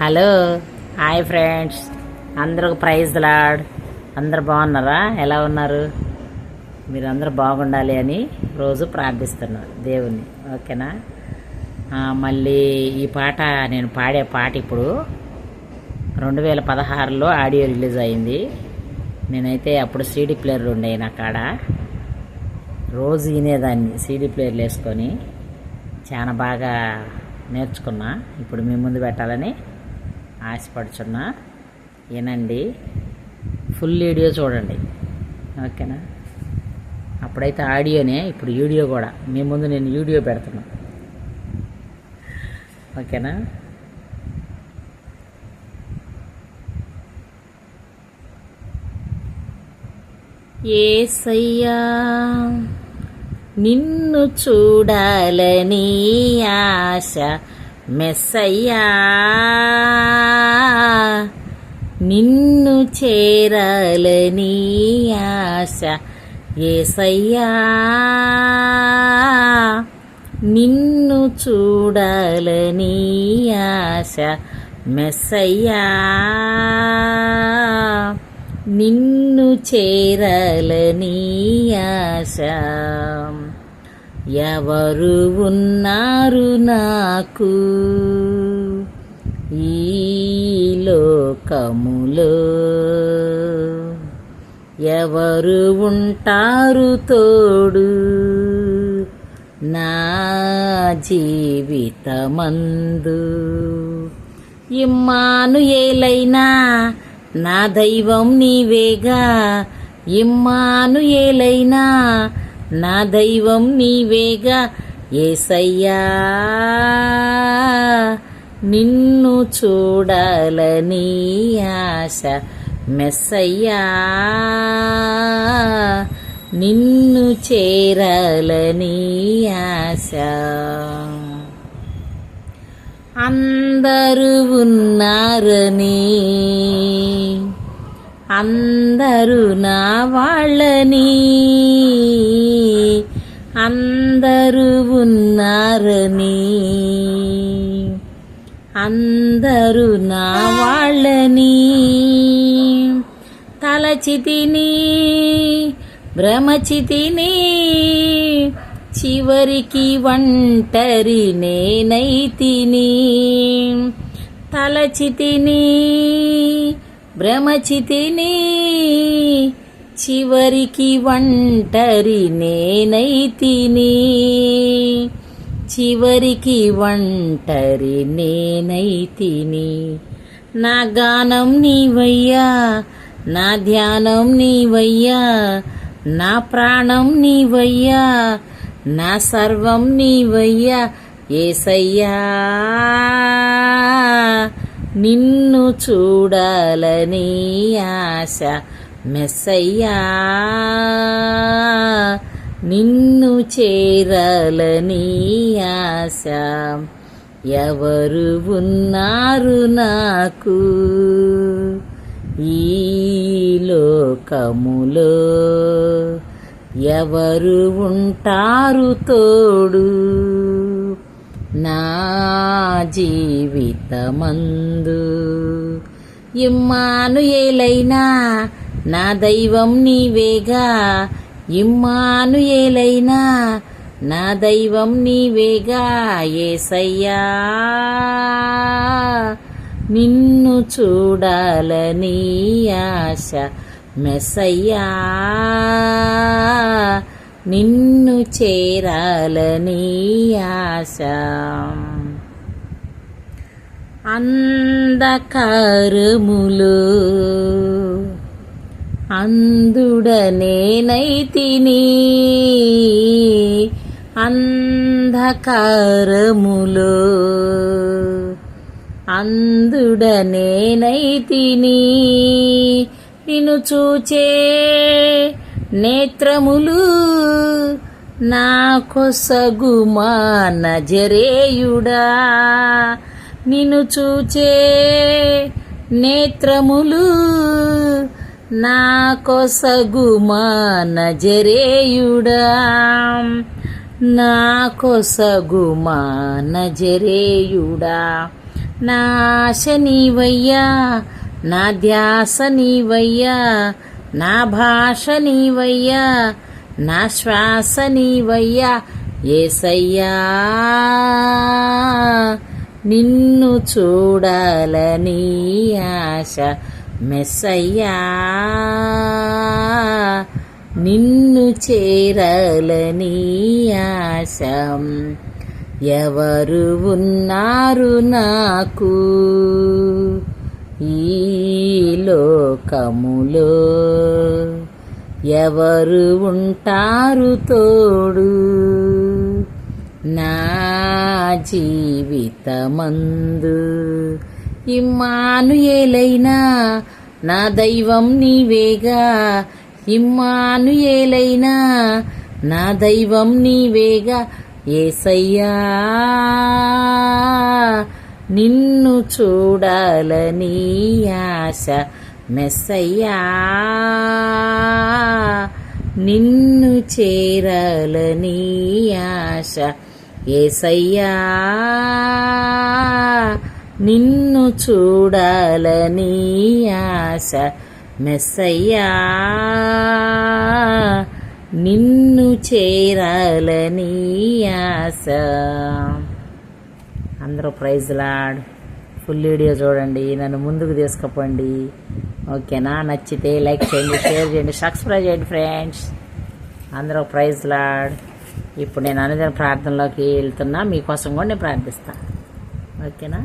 Hello. Hi friends. అందరూ ప్రైజ్ లాడ్. అందరు బాగున్నారా? ఎలా ఉన్నారు? మీరు అందరూ బాగుండాలి అని రోజు ప్రార్థిస్తున్నాను దేవుణ్ణి. ఓకేనా? మళ్ళీ ఈ పాట నేను పాడే పాట ఇప్పుడు రెండు వేల పదహారులో ఆడియో రిలీజ్ అయింది. నేనైతే అప్పుడు సీడీ ప్లేయర్లు ఉండే నా కాడ. రోజు వినేదాన్ని సీడీ ప్లేయర్లు వేసుకొని. చాలా బాగా నేర్చుకున్నా. ఇప్పుడు మీ ముందు పెట్టాలని ఆశపడుచున్నా. వినండి ఫుల్ వీడియో చూడండి. ఓకేనా? అప్పుడైతే ఆడియోనే ఇప్పుడు వీడియో కూడా. మీ ముందు నేను వీడియో పెడుతున్నా. ఓకేనా? ఏసయ్యా నిన్ను చూడాలని ఆశ. మెస్సయ్యా నిన్ను చేరాలని ఆశ. ఏసయ్యా నిన్ను చూడాలని ఆశ. మెస్సయ్యా నిన్ను చేరాలని ఆశ. ఎవరు ఉన్నారు నాకు? ఈ లోకములో ఎవరు ఉంటారు తోడు? నా జీవితమందు ఇమ్మాను ఏలైనా నా దైవం నీవేగా? ఇమ్మాను ఏలైనా నా దైవం నీవేగా ఏసయ్యా. నిన్ను చూడాలని ఆశ మెస్సయ్యా. నిన్ను చేరాలని ఆశ. అందరూ ఉన్నారని అందరూ నా వాళ్ళని. అందరూ ఉన్నారని. అందరూ నా వాళ్ళని. తలచితిని భ్రమచితిని చివరికి ఒంటరి నేనైతిని తలచితిని భ్రమచితిని చివరికి ఒంటరి నేనైతిని. చివరికి ఒంటరి నేనైతిని. నా గానం నీవయ్యా నా ధ్యానం నీవయ్యా నా ప్రాణం నీవయ్యా నా సర్వం నీవయ్యా ఏసయ్యా. నిన్ను చూడాలని ఆశ మెస్సయ్యా. నిన్ను చేరాలని ఆశ ఎవరు ఉన్నారు నాకు? ఈ లోకములో ఎవరు ఉంటారు తోడు? నా జీవితమందు ఇమ్మాను ఏలైనా నా దైవం నీవేగా. ఇమ్మాను ఏలైనా నా దైవం నీవేగా ఏసయ్యా. నిన్ను చూడాలని ఆశ మెస్సయ్యా. నిన్ను చేరాలని ఆశ. అందకారములు అందుడనేనైతిని అంధకారములు అందుడనేనైతిని నిన్ను చూచే నేత్రములు నా కొసగుమా నజరేయుడా నిన్ను చూచే నేత్రములు నా కొసగుమా నజరేయుడా నా కొసగుమా నజరేయుడా నా నీవయ్యా నా ధ్యాస నీవయ్యా నా భాష నీవయ్యా నా శ్వాస నీవయ్యా ఏసయ్యా. నిన్ను చూడాలని ఆశ మెస్సయ్యా. నిన్ను చేరాలని ఆశ ఎవరు ఉన్నారు నాకు? ఈ లోకములో ఎవరు ఉంటారు తోడు? నా జీవితమందు ఇమ్మానుయేలైనా నా దైవం నీవేగా? ఇమ్మానుయేలైనా నా దైవం నీవేగా? ఏసయ్యా నిన్ను చూడాలని ఆశ మెస్సయ్యా. నిన్ను చేరాలని ఆశ ఏసయ్యా. నిన్ను చూడాలని ఆశ మెస్సయ్యా. నిన్ను చేరాలని ఆశ. అందరూ ప్రైజ్ లాడ్. ఫుల్ వీడియో చూడండి. నన్ను ముందుకు తీసుకుపోండి. ఓకేనా? నచ్చితే లైక్ చేయండి షేర్ చేయండి సబ్స్క్రైబ్ చేయండి ఫ్రెండ్స్ అందరూ ప్రైజ్ లాడ్. ఇప్పుడు నేను అనుదిన ప్రార్థనలోకి వెళ్తున్నా. మీకోసం కూడా నేను ప్రార్థిస్తాను ఓకేనా?